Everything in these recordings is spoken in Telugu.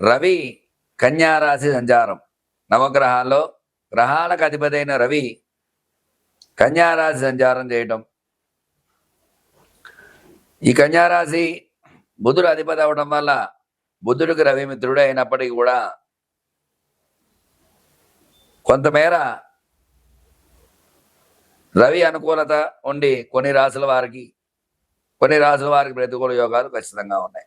రవి కన్యారాశి సంచారం. నవగ్రహాల్లో గ్రహాలకు అధిపతైన రవి కన్యారాశి సంచారం చేయటం. ఈ కన్యారాశి బుధుడు అధిపతి అవడం వల్ల బుద్ధుడికి రవి మిత్రుడు అయినప్పటికీ కూడా కొంతమేర రవి అనుకూలత ఉండి కొన్ని రాసుల వారికి కొన్ని రాసుల వారికి ప్రతికూల యోగాలు ఖచ్చితంగా ఉన్నాయి.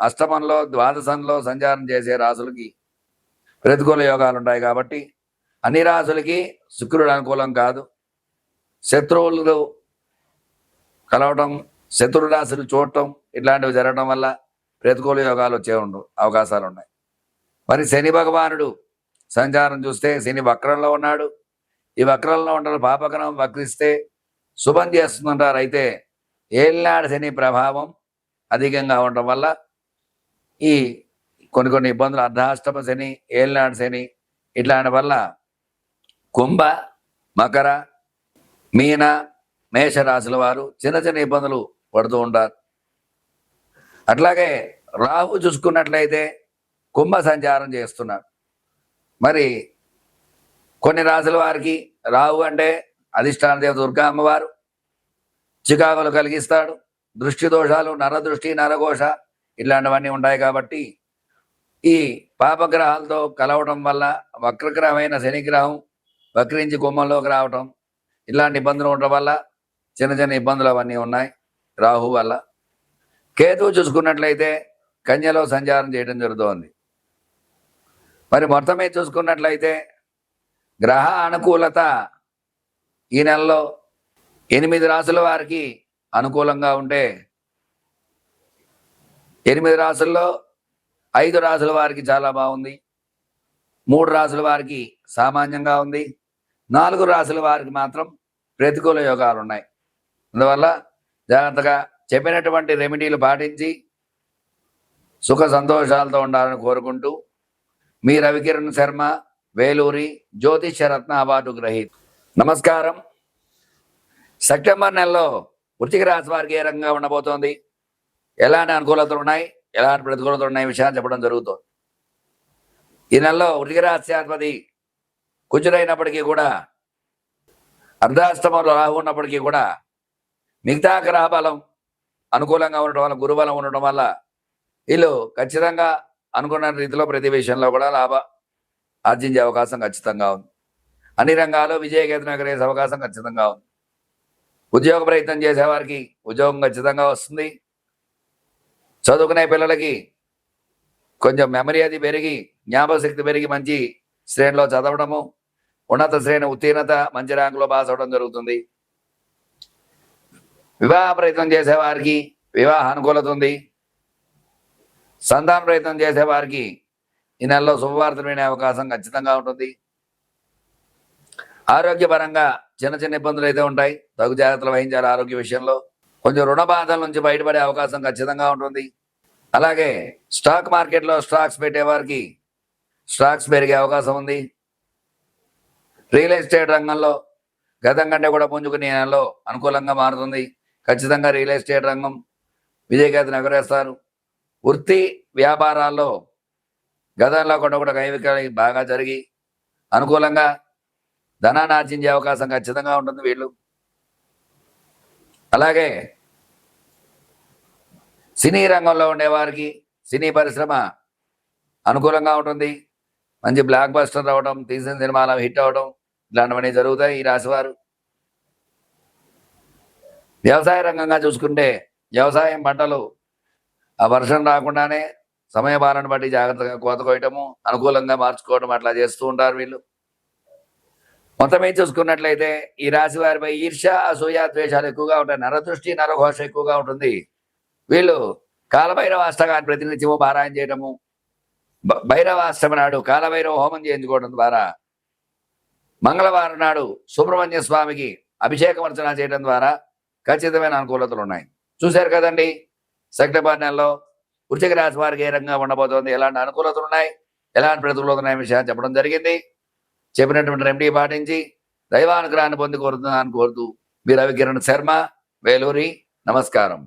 అష్టమంలో ద్వాదశంలో సంచారం చేసే రాసులకి ప్రతికూల యోగాలు ఉంటాయి కాబట్టి అన్ని రాసులకి శుక్రుడు అనుకూలం కాదు. శత్రువులు కలవటం శత్రు రాశులు చూడటం ఇట్లాంటివి జరగడం వల్ల ప్రతికూల యోగాలు వచ్చే ఉండు అవకాశాలు ఉన్నాయి మరి శని భగవానుడు సంచారం చూస్తే శని వక్రంలో ఉన్నాడు. ఈ వక్రంలో ఉండడం పాపగ్రహం వక్రిస్తే శుభం చేస్తుంటారు అయితే ఏళ్ళనాడు శని ప్రభావం అధికంగా ఉండటం వల్ల ఈ కొన్ని కొన్ని ఇబ్బందులు అర్ధాష్టమ శని ఏలినాడు శని ఇట్లాంటి వల్ల కుంభ మకర మీన మేషరాశుల వారు చిన్న చిన్న ఇబ్బందులు పడుతూ ఉంటారు. అట్లాగే రాహు చూసుకున్నట్లయితే కుంభ సంచారం చేస్తున్నాడు మరి కొన్ని రాశుల వారికి రాహు అంటే అధిష్టాన దేవత దుర్గా అమ్మవారు చికాకులు కలిగిస్తాడు. దృష్టి దోషాలు నరదృష్టి నరఘోష ఇలాంటివన్నీ ఉంటాయి కాబట్టి ఈ పాపగ్రహాలతో కలవటం వల్ల వక్రగ్రహమైన శనిగ్రహం వక్రించి గుమ్మంలోకి రావటం ఇలాంటి ఇబ్బందులు ఉండటం వల్ల చిన్న చిన్న ఇబ్బందులు అవన్నీ ఉన్నాయి రాహు వల్ల. కేతువు చూసుకున్నట్లయితే కన్యలో సంచారం చేయడం జరుగుతోంది. మరి మొత్తమే చూసుకున్నట్లయితే గ్రహ అనుకూలత ఈ నెలలో ఎనిమిది రాసుల వారికి అనుకూలంగా ఉంటే ఎనిమిది రాసుల్లో ఐదు రాసుల వారికి చాలా బాగుంది. మూడు రాసుల వారికి సామాన్యంగా ఉంది. నాలుగు రాసుల వారికి మాత్రం ప్రతికూల యోగాలు ఉన్నాయి అందువల్ల జాగ్రత్తగా చెప్పినటువంటి రెమెడీలు పాటించి సుఖ సంతోషాలతో ఉండాలని కోరుకుంటూ మీ రవికిరణ్ శర్మ వేలూరి జ్యోతిష రత్న అవార్డు గ్రహీత. నమస్కారం. సెప్టెంబర్ నెలలో వృత్తిక రాశి వారికి ఏ రకంగా ఉండబోతోంది? ఎలాంటి అనుకూలతలు ఉన్నాయి? ఎలాంటి ప్రతికూలతలు ఉన్నాయి? విషయాన్ని చెప్పడం జరుగుతుంది. ఈ నెలలో వృషికరాశ్యాధిపతి కుచురైనప్పటికీ కూడా అర్ధాష్టమంలో రాహు ఉన్నప్పటికీ కూడా మిగతా గ్రహ బలం అనుకూలంగా ఉండటం వల్ల గురుబలం ఉండటం వల్ల వీళ్ళు ఖచ్చితంగా అనుకున్న రీతిలో ప్రతి విషయంలో కూడా లాభ ఆర్జించే అవకాశం ఖచ్చితంగా ఉంది. అన్ని రంగాల్లో విజయకేతనం ఎగరేసే అవకాశం ఖచ్చితంగా ఉంది. ఉద్యోగ ప్రయత్నం చేసేవారికి ఉద్యోగం ఖచ్చితంగా వస్తుంది. చదువుకునే పిల్లలకి కొంచెం మెమరీ అది పెరిగి జ్ఞాపకశక్తి పెరిగి మంచి శ్రేణిలో చదవడము ఉన్నత శ్రేణి ఉత్తీర్ణత మంచి ర్యాంకులో పాస్ అవడం జరుగుతుంది. వివాహ ప్రయత్నం చేసేవారికి వివాహ అనుకూలత ఉంది. సంతాన ప్రయత్నం చేసేవారికి ఈ నెలలో శుభవార్తలు వినే అవకాశం ఖచ్చితంగా ఉంటుంది. ఆరోగ్యపరంగా చిన్న చిన్న ఇబ్బందులు అయితే ఉంటాయి. తగు జాగ్రత్తలు వహించాలి ఆరోగ్య విషయంలో. కొంచెం రుణ బాధల నుంచి బయటపడే అవకాశం ఖచ్చితంగా ఉంటుంది. అలాగే స్టాక్ మార్కెట్లో స్టాక్స్ పెట్టేవారికి స్టాక్స్ పెరిగే అవకాశం ఉంది. రియల్ ఎస్టేట్ రంగంలో గతం కంటే కూడా పుంజుకునే నెలలో అనుకూలంగా మారుతుంది. ఖచ్చితంగా రియల్ ఎస్టేట్ రంగం విజయకేతను ఎగరేస్తారు. వృత్తి వ్యాపారాల్లో గతంలో కూడా కూడా కైవికాలు బాగా జరిగి అనుకూలంగా ధనాన్ని ఆర్జించే అవకాశం ఖచ్చితంగా ఉంటుంది వీళ్ళు. అలాగే సినీ రంగంలో ఉండేవారికి సినీ పరిశ్రమ అనుకూలంగా ఉంటుంది. మంచి బ్లాక్ బస్టర్ అవ్వడం తీసిన సినిమాలు హిట్ అవ్వడం ఇలాంటివన్నీ జరుగుతాయి ఈ రాశివారు వ్యవసాయ రంగంగా చూసుకుంటే వ్యవసాయం పంటలు ఆ వర్షం రాకుండానే సమయపాలన బట్టి జాగ్రత్తగా కోత కోయటము అనుకూలంగా మార్చుకోవడం అట్లా చేస్తూ ఉంటారు వీళ్ళు. మొత్తం ఏం చూసుకున్నట్లయితే ఈ రాశి వారిపై ఈర్ష అసూయ ద్వేషాలు ఎక్కువగా ఉంటాయి. నరదృష్టి నరఘోష ఎక్కువగా ఉంటుంది. వీళ్ళు కాలభైరవ అష్టకాన్ని ప్రతినిత్యము పారాయణ చేయడము భైరవ అష్టమి నాడు కాలభైరవ హోమం చేయించుకోవడం ద్వారా మంగళవారం నాడు సుబ్రహ్మణ్య స్వామికి అభిషేకం అర్చన చేయడం ద్వారా ఖచ్చితమైన అనుకూలతలు ఉన్నాయి. చూశారు కదండి? సెప్టెంబర్ నెలలో వృశ్చిక రాశి వారికి ఏ రంగా ఉండబోతోంది? ఎలాంటి అనుకూలతలు ఉన్నాయి? ఎలాంటి ప్రతికూలతలు ఉన్నాయి విషయాన్ని చెప్పడం జరిగింది. చెప్పినటువంటి రెమెడీ పాటించి దైవానుగ్రహాన్ని పొంది కోరుతున్నాను కోరుతూ మీ రవికిరణ్ శర్మ వేలూరి నమస్కారం.